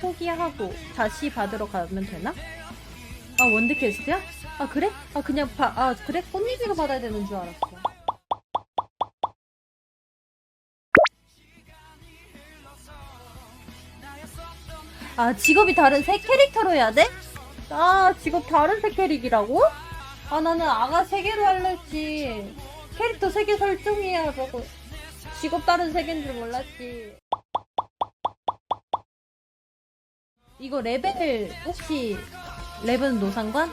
포기하고 다시 받으러 가면 되나? 아 원드 캐스트야? 아 그래? 아 그냥 바, 아 그래? 꽃잎이로 받아야 되는 줄 알았어. 아 직업이 다른 세 캐릭터로 해야 돼? 아 직업 다른 세 캐릭이라고? 아 나는 아가 세 개로 할랬지 캐릭터 세 개 설정해야 되고 직업 다른 세 개인 줄 몰랐지 이거 레벨 혹시 레벨 노상관?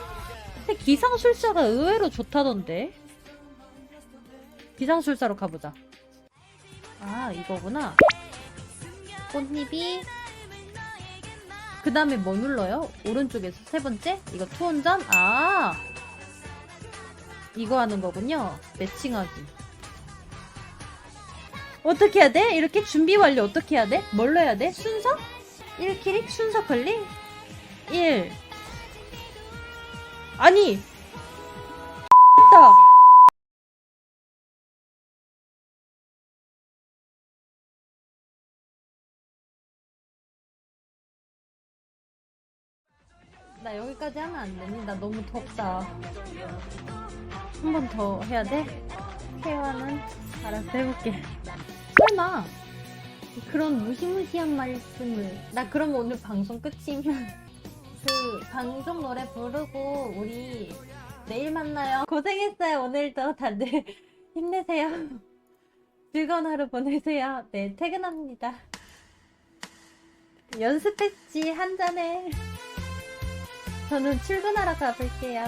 근데 기상술사가 의외로 좋다던데 기상술사로 가보자 아 이거구나 꽃잎이 그 다음에 뭐 눌러요? 오른쪽에서 세 번째? 이거 투혼전? 아 이거 하는 거군요 매칭하기 어떻게 해야 돼? 이렇게 준비 완료 어떻게 해야 돼? 뭘로 해야 돼? 순서? 1키릭 순서 클릭 1 아니 다 나 여기까지 하면 안 되니? 나 너무 덥다. 한 번 더 해야 돼? 태화는 알아서 해볼게. 설마 그런 무시무시한 말씀을 나 그럼 오늘 방송 끝이면 그 방송 노래 부르고 우리 내일 만나요. 고생했어요 오늘도 다들 힘내세요. 즐거운 하루 보내세요. 네 퇴근합니다. 연습했지 한 잔에. 저는 출근하러 가볼게요.